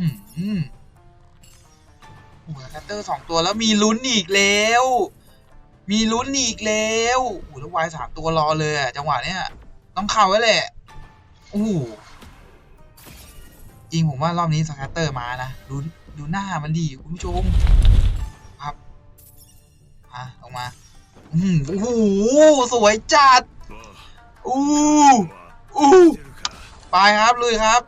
อืมโอ้โหแคตเตอร์สองตัวแล้วมีลุ้นอีกแล้ว มีลุ้นอีกแล้วโอ้แล้ววายสามตัวรอเลยอะจังหวะเนี้ยต้องเข้าไว้แหละโอ้โหจริงผมว่ารอบนี้สแคตเตอร์มานะดูดูหน้ามันดีคุณผู้ชมครับอะลงมาอืมโอ้โหสวยจัดอู้อู้ไปครับลุยครับ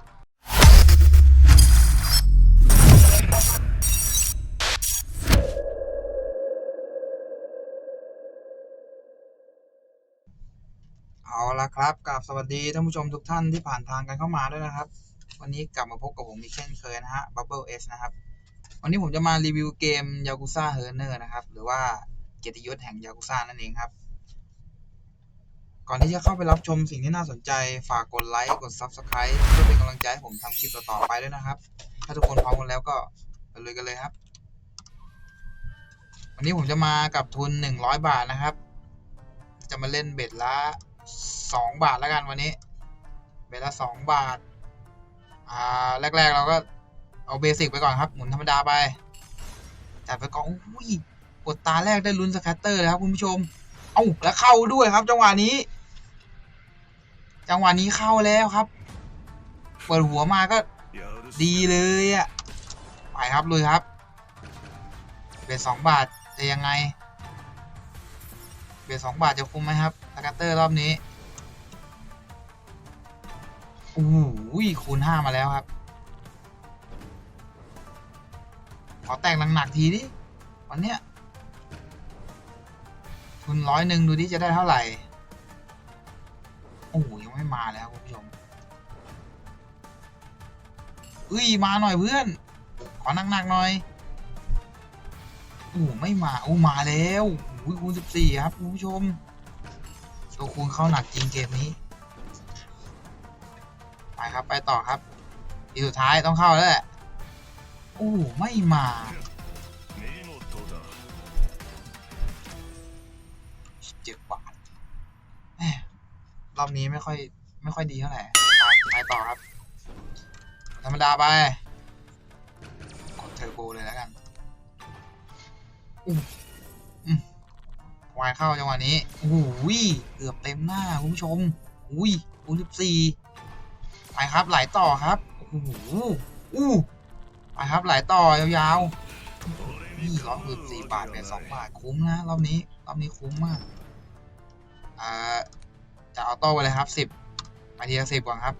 ครับกับสวัสดีท่านผู้ชมทุกท่านที่ผ่านทางกันเข้ามาด้วยนะครับ วันนี้กลับมาพบกับผมอีกเช่นเคยนะฮะ Bubble S นะครับ วันนี้ผมจะมารีวิวเกม Yakuza h e r n e r นะครับ หรือว่าเกียรติยศแห่ง Yakuza นั่นเองครับ ก่อนที่จะเข้าไปรับชมสิ่งที่น่าสนใจฝากกดไลค์กด Subscribe เพื่อเป็นกำลังใจให้ผมทำคลิปต่อๆไปด้วยนะครับ ถ้าทุกคนพร้อมกันแล้วก็ไปเลยกันเลยครับ วันนี้ผมจะมากับทุน 100 บาทนะครับ จะมาเล่นเบ็ดละ สองบาทแล้วกันวันนี้เบ็ดละสองบาท อ่า แรก ๆ เราก็เอาเบสิกไปก่อนครับ หมุนธรรมดาไปจัดไปก่อนอุ้ยกดตาแรกได้ลุ้นสแคตเตอร์เลยครับคุณผู้ชม เอ้าแล้วเข้าด้วยครับ จังหวะนี้ จังหวะนี้เข้าแล้วครับ เปิดหัวมาก็ดีเลยอะ่ะไปครับลุยครับเบ็ดสองบาทจะยังไง เบ็ดสองบาทจะคุ้มไหมครับสแคตเตอร์รอบนี้โอ้โหคูณห้ามาแล้วครับ ขอแตกหนักๆทีดิวันเนี้ยทุนร้อยหนึ่งดูดิจะได้เท่าไหร่ โอ้โหยังไม่มาแล้วคุณผู้ชมเอ้ยมาหน่อยเพื่อน ขอหนักๆหน่อยโอ้ไม่มาโอ้มาแล้ว อ้ยคูณสิบสี่ครับคุณผู้ชมตัวคูณเข้าหนักจริงเกมนี้ ไปครับไปต่อครับ ทีสุดท้ายต้องเข้าแล้วแหละโอ้ไม่มาเจ็บบาทรอบนี้ไม่ค่อยไม่ค่อยดีเท่าไหร่ไปต่อครับ ธรรมดาไป กดเทอร์โบเลยแล้วกันอืมอืมวายเข้าจังหวะนี้โอ้โหเกือบเต็มหน้าคุณผู้ชมอุ้ยคูณสิบสี่ไปครับไหลต่อครับโอ้โหอู้ไปครับไหลต่อยาวๆนี่ร้อยสิบสี่บาทเป็นสองบาทคุ้มนะรอบนี้รอบนี้คุ้มมากอ่าจะเอาโต้ไปเลยครับสิบไปทีละสิบก่อนครับ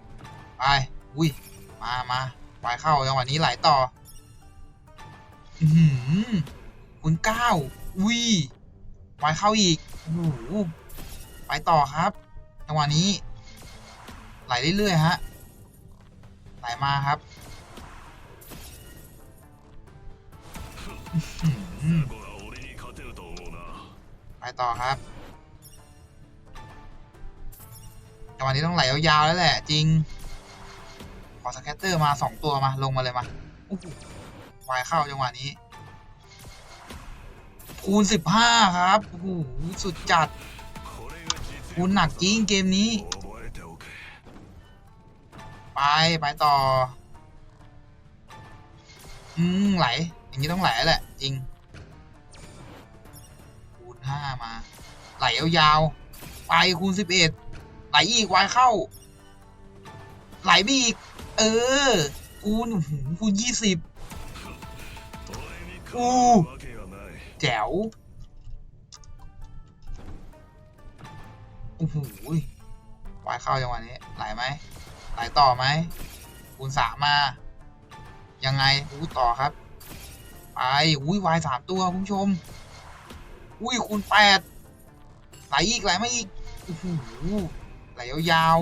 ไปอุ้ยมามาไปเข้าจังหวะนี้ไหลต่อ อือหือคุณเก้าอุ้ย ไปเข้าอีกโอ้โหไปต่อครับจังหวะนี้ ไหลเรื่อยๆฮะไหลมาครับไปต่อครับจังหวะนี้ต้องไหลยาวๆแล้วแหละ จริง ขอสแคตเตอร์มาสองตัวมาลงมาเลยมา วายเข้าจังหวะนี้ คูณสิบห้าครับโอ้โหสุดจัด คูณหนักจริงเกมนี้ ไป ไปต่อ อืม ไหล อย่างนี้ต้องไหลแหละ จริง คูณห้ามา ไหลยาวๆ ไปคูณสิบเอ็ดไหลอีกวายเข้า ไหลไปอีก เออ คูณคูณยี่สิบอู้ แจ๋วโอ้โหวายเข้าจังหวะนี้ไหลไหมไหลต่อไหมคูณสามมา ยังไงอู้ต่อครับ ไปอุ้ยวายสามตัวคุณผู้ชม อุ้ยคูณแปดไหลอีกไหลไมาอีกโอ้โหไหลยาว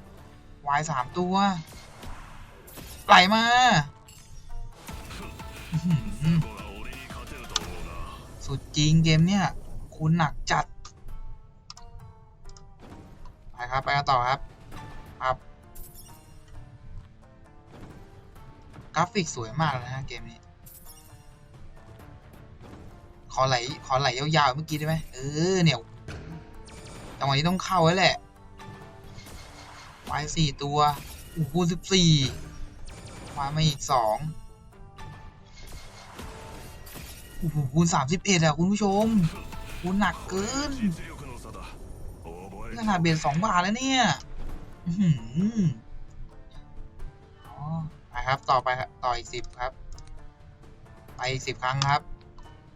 ๆวายสามตัว ไหลมา สุดจริงเกมเนี่ยคูณหนักจัด ไปครับ ไปกันต่อครับครับกราฟิกสวยมากเลยนะฮะเกมนี้ ขอไหลขอไหลยาวๆเมื่อกี้ได้ไหมเออเนี่ยจังหวะนี้ต้องเข้าแล้วแหละไว้สี่ตัวโอ้โหสิบสี่มามาอีกสอง โอ้โหคูณสามสิบเอ็ดอะคุณผู้ชมคูณหนักเกินขนาดเบียดสองบาทแล้วเนี่ยอ๋อครับ ต่อไปต่ออีกสิบครับ ไปอีกสิบครั้งครับ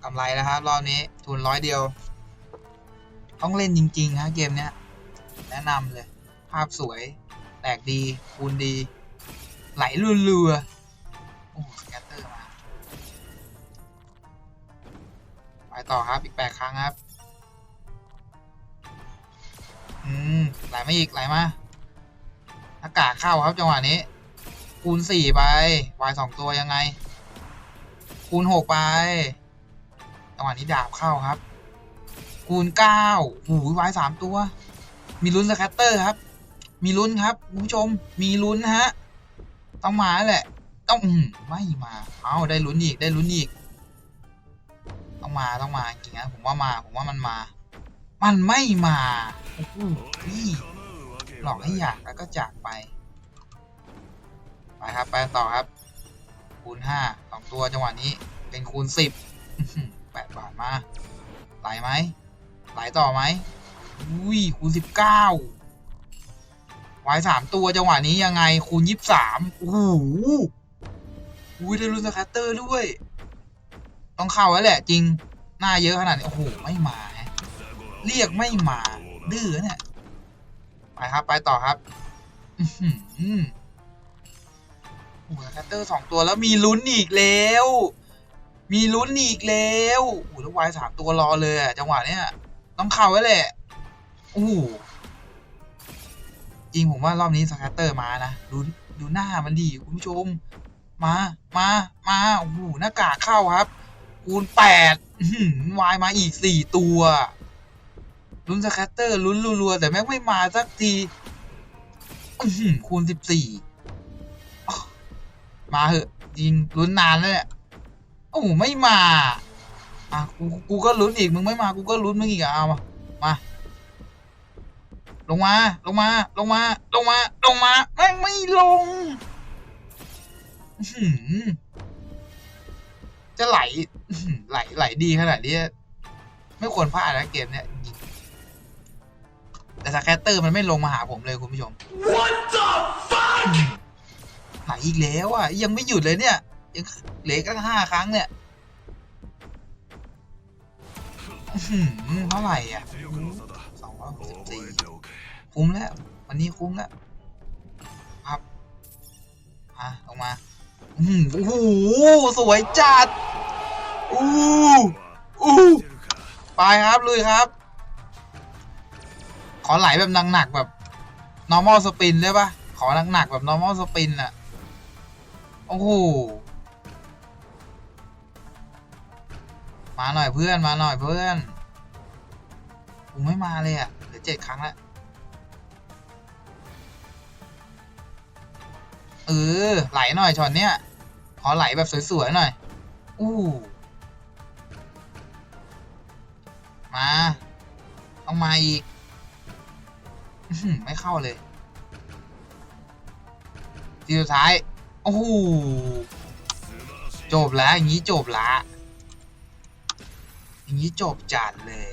กำไรแล้วครับ รอบนี้ ทุนร้อยเดียว ต้องเล่นจริงๆครับเกมเนี้ย แนะนำเลย ภาพสวย แตกดี คูณดี ไหลรัวๆโอ ต่อครับ อีกแปดครั้งครับ อืม ไหลมาอีก ไหลมา อากาศเข้าครับจังหวะนี้ คูณสี่ไปวายสองตัวยังไง คูณหกไป จังหวะนี้ดาบเข้าครับ คูณเก้าหูวายสามตัว มีลุ้นสแคตเตอร์ครับ มีลุ้นครับคุณผู้ชม มีลุ้นฮะ ต้องมาแหละ ต้องอืไม่มา เอาได้ลุ้นอีก ได้ลุ้นอีก ต้องมาต้องมาจริงนะผมว่ามาผมว่ามันมา มันไม่มานี่หลอกให้อยากแล้วก็จากไปไปครับไปต่อครับคูณห้าสองตัวจังหวะนี้เป็นคูณสิบแปดบาทมาไหลไหมไหลต่อไหมอุ้ยคูณสิบเก้าวายสามตัวจังหวะนี้ยังไงคูณยี่สิบสามโอ้โหอุ้ยได้รุ่นสแคตเตอร์ด้วย ต้องเข้าแล้วแหละจริงหน้าเยอะขนาดนี้โอ้โหไม่มาเรียกไม่มาดื้อเนี่ยไปครับไปต่อครับอือหือโอ้โหแคตเตอร์สองตัวแล้วมีลุ้นอีกแล้ว มีลุ้นอีกแล้วโอ้โหแล้ววายสามตัวรอเลยอะจังหวะเนี้ยต้องเข้าไว้แหละโอ้โหจริงผมว่ารอบนี้สแคตเตอร์มานะดูดูหน้ามันดีคุณผู้ชม มามามาโอ้โหหน้ากากเข้าครับ คูณแปดวายมาอีกสี่ตัวลุ้นสแคตเตอร์ลุ้นรัวๆแต่แม่งไม่มาสักทีคูณสิบสี่มาเหอะยิงลุ้นนานแล้วเนี่ยโอ้ไม่มาอะกูกูก็ลุ้นอีกมึงไม่มากูก็ลุ้นมึงอีกอะเอามามาลงมาลงมาลงมาลงมาลงมาแม่งไม่ลงจะไหล ไหลไหลดีขนาดนี้ไม่ควรพลาดนะเกมเนี้ยแต่สแคตเตอร์มันไม่ลงมาหาผมเลยคุณผู้ชม What the fuck หลอีกแล้วอะ ยังไม่หยุดเลยเนี่ย ยังเหลือตั้ห้าครั้งเนี่ยเท่าไหร่อะสองร้อยหกสิบสี่คุ้มแล้ว วันนี้คุ้มแล้วครับอะลงมาโอ้โห สวยจัด อู้อู้ไปครับลุยครับ ขอไหลแบบหนักๆแบบ normal spin ได้ปะขอหนักๆแบบ normal spin อะโอ้โหมาหน่อยเพื่อนมาหน่อยเพื่อนผมไม่มาเลยอะเหลือเจ็ดครั้งละเออไหลหน่อยช็อตเนี้ยขอไหลแบบสวยๆหน่อยอู้ มาต้องมาอีกไม่เข้าเลย ทีสุดท้าย โอ้โห จบแล้ว อย่างนี้จบละ อย่างนี้จบจัดเลย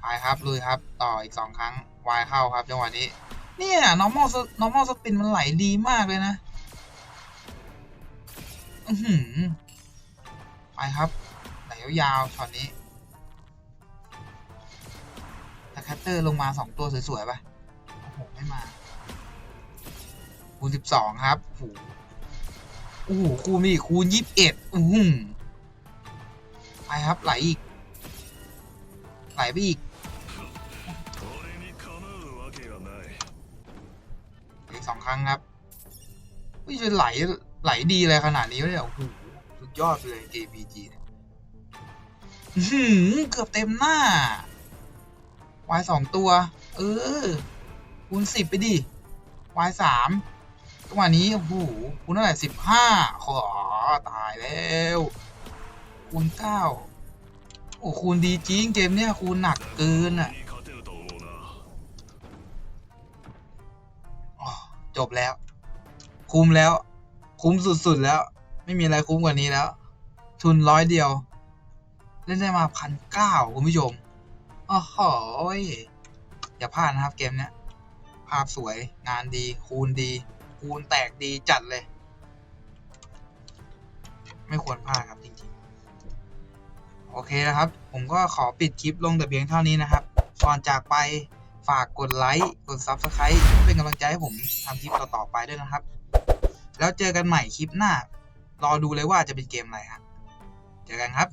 ไปครับลุยครับ ต่ออีกสองครั้ง วายเข้าครับจังหวะนี้ เนี่ย normal normal spin มันไหลดีมากเลยนะ อือหือไปครับ ไหลยาวๆช็อนนี้ คัตเตอร์ลงมาสองตัวสวยๆป่ะโอ้โหไม่มาคูณสิบสองครับโอ้โหคูณมีคูณยี่สิบเอ็ดอืมไปครับไหลอีกไหลไปอีกอีกสองครั้งครับไม่จะไหลไหลดีอะไรขนาดนี้เลยโอ้โหสุดยอดเลย JPG เนี่ยเกือบเต็มหน้า วายสองตัว เออคูณสิบไปดิวายสามจังหวะนี้โอ้โหคูณเท่าไหร่สิบห้าขอตายแล้วคูณเก้าโอ้คูณดีจริงเกมเนี้ยคูณหนักเกินอะจบแล้ว คุ้มแล้ว คุ้มสุดๆแล้ว ไม่มีอะไรคุ้มกว่านี้แล้ว ทุนร้อยเดียว เล่นได้มาพันเก้าคุณผู้ชม โอ้โหอย่าพลาดนะครับเกมเนี้ย ภาพสวยงานดี คูณดี คูณแตกดีจัดเลย ไม่ควรพลาดครับจริงๆ โอเคนะครับ ผมก็ขอปิดคลิปลงแต่เพียงเท่านี้นะครับ ก่อนจากไปฝากกดไลค์ กด Subscribe เป็นกำลังใจให้ผมทำคลิปต่อๆไปด้วยนะครับ แล้วเจอกันใหม่คลิปหน้า รอดูเลยว่าจะเป็นเกมอะไรฮะ เจอกันครับ